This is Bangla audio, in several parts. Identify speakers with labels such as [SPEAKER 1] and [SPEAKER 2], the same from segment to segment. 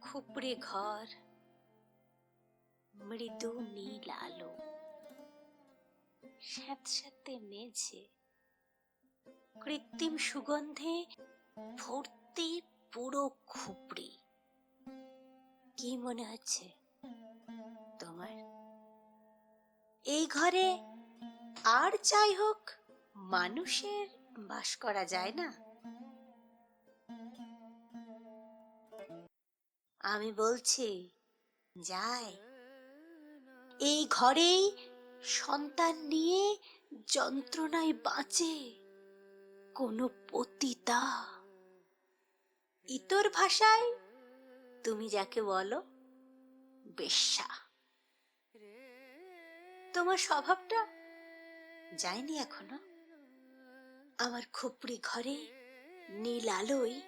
[SPEAKER 1] খুপড়ে ঘর, মৃদু নীল আলো, স্যাঁতস্যাঁতে মেঝে, কৃত্রিম সুগন্ধে ভর্তি পুরো খুপড়ি। কি মনে হচ্ছে তোমার? এই ঘরে আর যাই হোক, মানুষের বাস করা যায় না? আমি বলছি, যায়। এই ঘরেই সন্তান নিয়ে যন্ত্রণায় বাঁচে কোনো পতিতা। ইতর ভাষায় তুমি যাকে বলো, বেশ্যা। তোমার স্বভাবটা যায়নি এখনও। আমার খুপড়ি ঘরে নীল আলোয়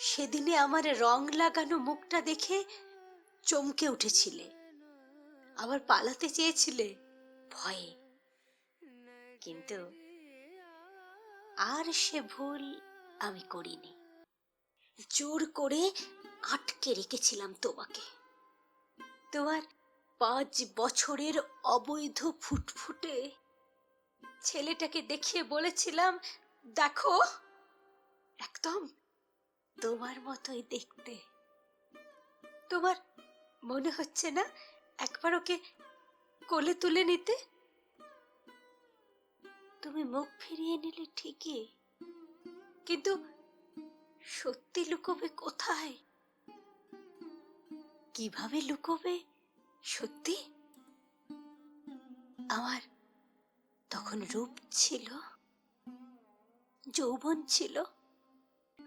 [SPEAKER 1] সেদিনে আমার রং লাগানো মুখটা দেখে চমকে উঠেছিলে। আবার পালাতে চেয়েছিলে ভয়ে। কিন্তু আর সে ভুল আমি করিনি। জোর করে আটকে রেখেছিলাম তোমাকে। তোমার পাঁচ বছরের অবৈধ ফুটফুটে ছেলেটাকে দেখিয়ে বলেছিলাম, দেখো, একদম তোমার মতোই দেখতে। তোমার মনে হচ্ছে না একবার ওকে কোলে তুলে নিতে? তুমি মুখ ফিরিয়ে নিলে ঠিকই, কিন্তু সত্যি লুকোবে কোথায়? কীভাবে লুকোবে সত্যি? আমার তখন রূপ ছিল, যৌবন ছিল।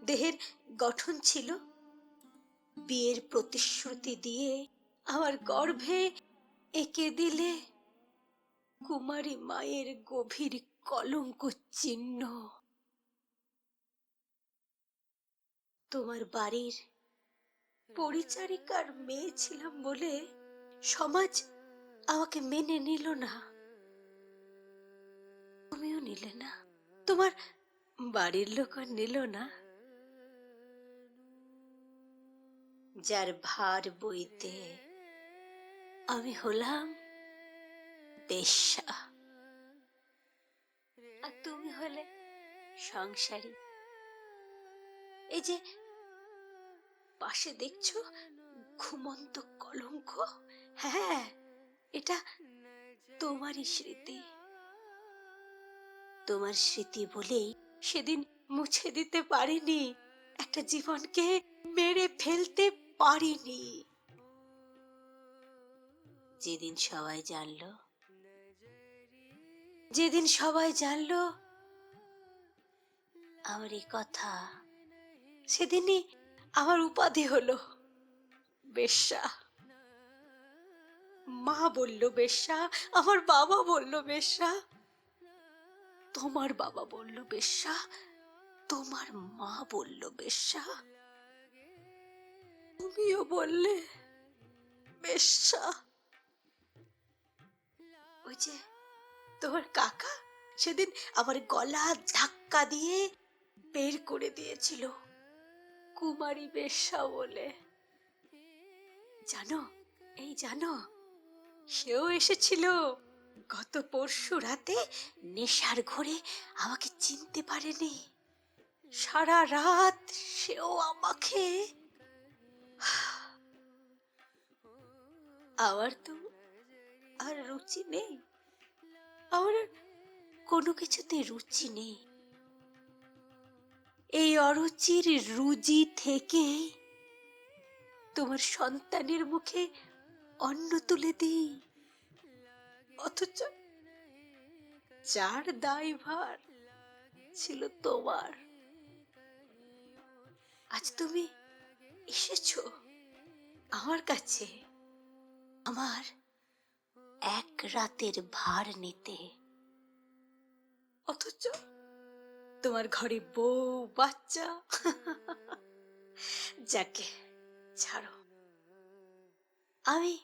[SPEAKER 1] দেহের গঠন ছিল। বিয়ের প্রতিশ্রুতি দিয়ে আমার গর্ভে এঁকে দিলে কুমারী মায়ের গভীর কলঙ্ক চিহ্ন। তোমার বাড়ির পরিচারিকার মেয়ে ছিলাম বলে সমাজ আমাকে মেনে নিল না। তুমিও নিলে না। তোমার বাড়ির লোক আর নিল না। যার ভার বইতে আমি হলাম বেশ্যা আর তুমি হলে সংসারী। এই যে পাশে দেখছ ঘুমন্ত কলঙ্ক? হ্যাঁ এটা তোমারই স্মৃতি। তোমার স্মৃতি বলেই সেদিন মুছে দিতে পারিনি। একটা জীবনকে মেরে ফেলতে পারিনি। যেদিন সবাই জানলো, যেদিন সবাই জানলো, আমার এই কথা, সেদিনই আমার উপাধি হলো বেশ্যা। মা বলল, বেশ্যা। আমার বাবা বলল, বেশ্যা। তোমার বাবা বলল, বেশ্যা। তোমার মা বলল, বেশ্যা। তুমিও বললে, বেশ্যা। ওই যে তোমার কাকা সেদিন আমার গলা ধাক্কা দিয়ে বের করে দিয়েছিল, কুমারী বেশ্যা বলে। জানো, এই জানো, সেও এসেছিল। গত পরশু রাতে নেশার ঘরে আমাকে চিনতে পারেনি। সারা রাত সেও আমাকে আমার তো আর রুচি নেই। আমার আর কোনো কিছুতে রুচি নেই। এই অরুচির রুজি থেকে তোমার সন্তানের মুখে অন্ন তুলে দিই। অথচ যার দায়ভার ছিল তোমার। আজ তুমি এসেছ আমার কাছে। আমার এক রাতের ভার নিতে। অথচ তোমার ঘরে বউ বাচ্চা। যাকে ছাড়ো। আমি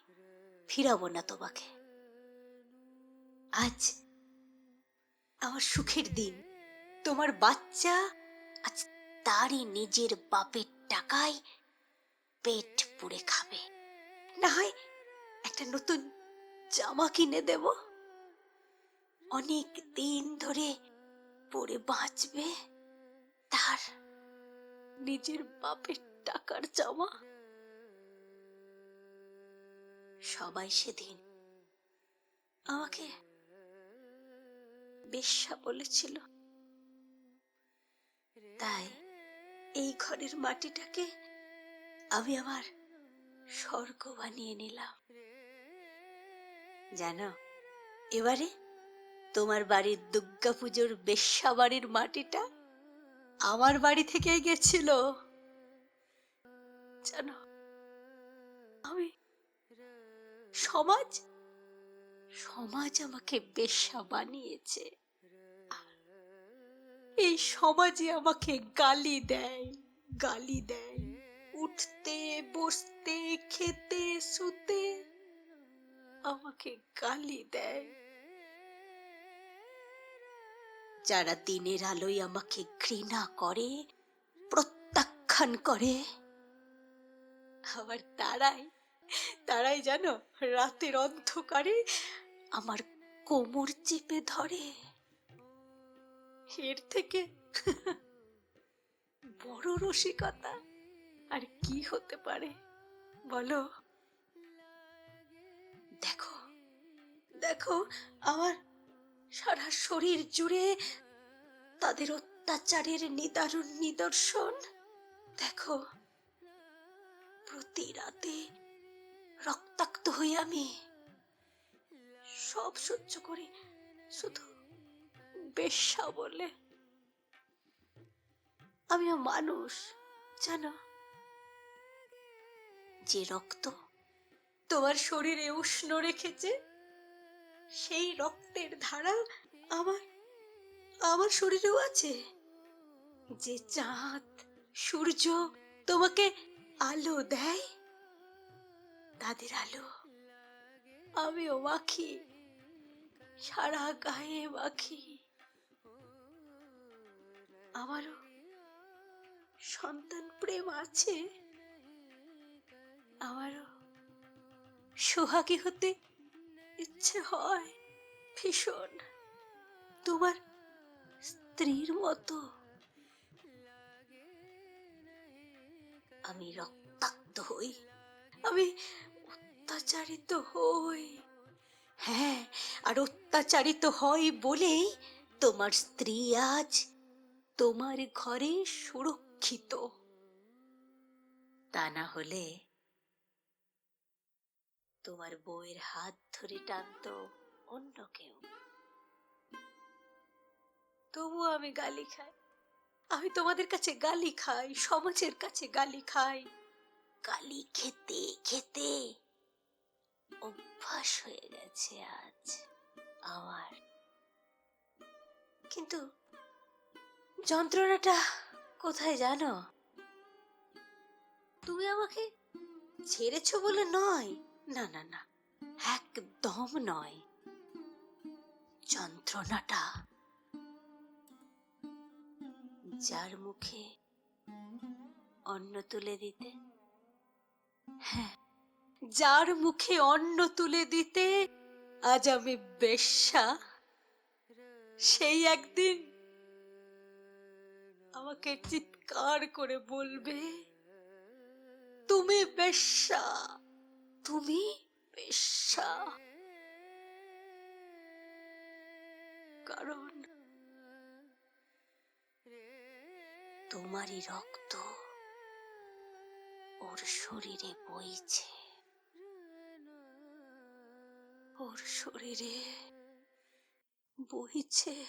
[SPEAKER 1] ফিরাবো না তোমাকে। আজ আমার সুখের দিন। তোমার বাচ্চা আজ তারই নিজের বাপের টাকায় পেট পুড়ে খাবে। না হয় একটা নতুন জামা কিনে দেব। অনেক দিন ধরে পরে বাঁচবে তার নিজের বাপের টাকার জামা। সবাই সেদিন আমাকে বেশ্যা বলেছিল। তাই এই ঘরের মাটিটাকে আমি আমার স্বর্গ বানিয়ে নিলাম। জানো, এবারে তোমার বাড়ির দুর্গা পুজোর বেশ্যা বাড়ির মাটিটা আমার বাড়ি থেকে গেছিল। জানো, আমি সমাজ সমাজ আমাকে বেশ্যা বানিয়েছে। এই সমাজে আমাকে গালি দেয় গালি দেয়। উঠতে, বসতে, খেতে, শুতে। আমাকে গালি দেয়। যারা দিনের আলোয় আমাকে ঘৃণা করে, প্রত্যাখ্যান করে, আবার তারাই তারাই জানো রাতের অন্ধকারে আমার কোমর চেপে ধরে। এর থেকে বড় রসিকতা আর কি হতে পারে, বলো? দেখো, আমার সারা শরীর জুড়ে তাদের অত্যাচারের নিদারুণ নিদর্শন। দেখো, প্রতি রাতে রক্তাক্ত হই আমি। সব সহ্য করি, শুধু বেশ্যা বলে। আমিও মানুষ, জানো? যে রক্ত তোমার শরীরে উষ্ণ রেখেছে সেই রক্তের ধারা আমার আমার শরীরেও আছে। যে চাঁদ, সূর্য তোমাকে আলো দেয়, তাদের আলো আমিও মাখি সারা গায়ে মাখি আমারও সন্তান প্রেম আছে। আমারও সোহাগী হতে ইচ্ছে হয় ভীষণ। তোমার স্ত্রীর মতো। আমি রক্তাক্ত হই। আমি অত্যাচারিত হই। হ্যাঁ আর অত্যাচারিত হয় বলেই তোমার স্ত্রী আজ তোমার ঘরে সুরক্ষিত। তা না হলে তোমার বউয়ের হাত ধরে টানতো অন্য কেউ। তবু আমি গালি খাই। আমি তোমাদের কাছে গালি খাই, সমাজের কাছে গালি খাই। গালি খেতে খেতে অভ্যাস হয়ে গেছে আজ আমার। কিন্তু যন্ত্রণাটা কোথায় জানো? তুমি আমাকে ছেড়েছ বলে নয়। না না না, একদম নয়। যন্ত্রণাটা যার মুখে অন্ন তুলে দিতে হ্যাঁ যার মুখে অন্ন তুলে দিতে আজ আমি বেশ্যা। সেই একদিন আমাকে চিৎকার করে বলবে, তুমি বেশ্যা। তুমি বেশ্যা কারণ তোমারই রক্ত ওর শরীরে বইছে। ওর শরীরে বইছে।